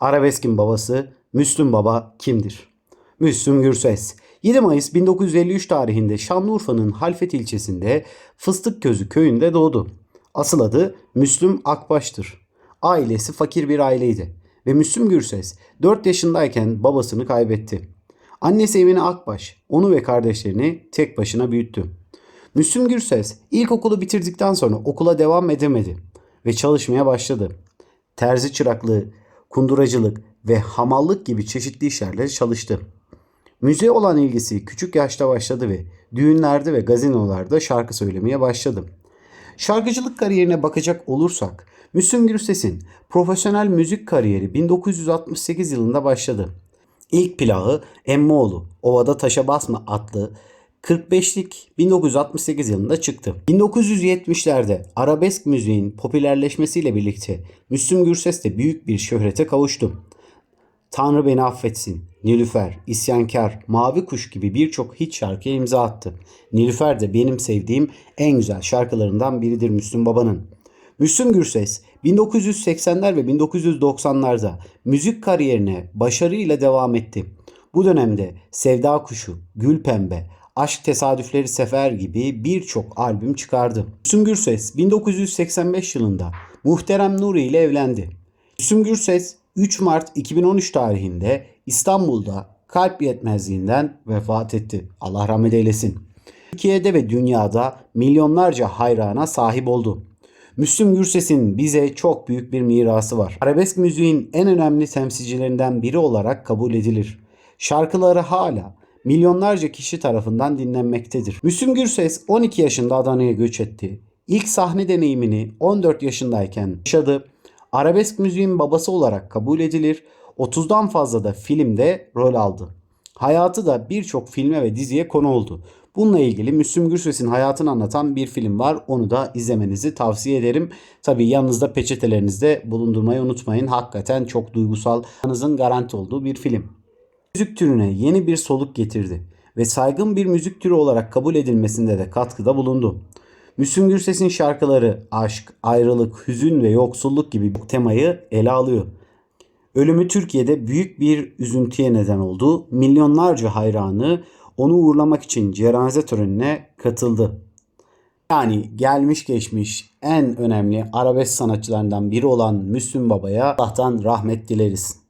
Arabeskin babası Müslüm Baba kimdir? Müslüm Gürses 7 Mayıs 1953 tarihinde Şanlıurfa'nın Halfet ilçesinde Fıstıkközü köyünde doğdu. Asıl adı Müslüm Akbaş'tır. Ailesi fakir bir aileydi ve Müslüm Gürses 4 yaşındayken babasını kaybetti. Annesi Emine Akbaş onu ve kardeşlerini tek başına büyüttü. Müslüm Gürses ilkokulu bitirdikten sonra okula devam edemedi ve çalışmaya başladı. Terzi çıraklığı, kunduracılık ve hamallık gibi çeşitli işlerle çalıştı. Müziğe olan ilgisi küçük yaşta başladı ve düğünlerde ve gazinolarda şarkı söylemeye başladı. Şarkıcılık kariyerine bakacak olursak Müslüm Gürses'in profesyonel müzik kariyeri 1968 yılında başladı. İlk plağı Emmoğlu, Ovada Taşa Basma adlı 45'lik 1968 yılında çıktı. 1970'lerde arabesk müziğin popülerleşmesiyle birlikte Müslüm Gürses de büyük bir şöhrete kavuştu. Tanrı Beni Affetsin, Nilüfer, İsyankar, Mavi Kuş gibi birçok hit şarkıya imza attı. Nilüfer de benim sevdiğim en güzel şarkılarından biridir Müslüm Baba'nın. Müslüm Gürses 1980'ler ve 1990'larda müzik kariyerine başarıyla devam etti. Bu dönemde Sevda Kuşu, Gül Pembe, Aşk Tesadüfleri Sefer gibi birçok albüm çıkardı. Müslüm Gürses 1985 yılında Muhterem Nuri ile evlendi. Müslüm Gürses 3 Mart 2013 tarihinde İstanbul'da kalp yetmezliğinden vefat etti. Allah rahmet eylesin. Türkiye'de ve dünyada milyonlarca hayrana sahip oldu. Müslüm Gürses'in bize çok büyük bir mirası var. Arabesk müziğin en önemli temsilcilerinden biri olarak kabul edilir. Şarkıları hala milyonlarca kişi tarafından dinlenmektedir. Müslüm Gürses 12 yaşında Adana'ya göç etti. İlk sahne deneyimini 14 yaşındayken yaşadı. Arabesk müziğin babası olarak kabul edilir. 30'dan fazla da filmde rol aldı. Hayatı da birçok filme ve diziye konu oldu. Bununla ilgili Müslüm Gürses'in hayatını anlatan bir film var. Onu da izlemenizi tavsiye ederim. Tabii yanınızda peçetelerinizde bulundurmayı unutmayın. Hakikaten çok duygusal, garanti olduğu bir film. Müzik türüne yeni bir soluk getirdi ve saygın bir müzik türü olarak kabul edilmesinde de katkıda bulundu. Müslüm Gürses'in şarkıları aşk, ayrılık, hüzün ve yoksulluk gibi bu temayı ele alıyor. Ölümü Türkiye'de büyük bir üzüntüye neden oldu. Milyonlarca hayranı onu uğurlamak için cenaze törenine katıldı. Yani gelmiş geçmiş en önemli arabesk sanatçılarından biri olan Müslüm Baba'ya Allah'tan rahmet dileriz.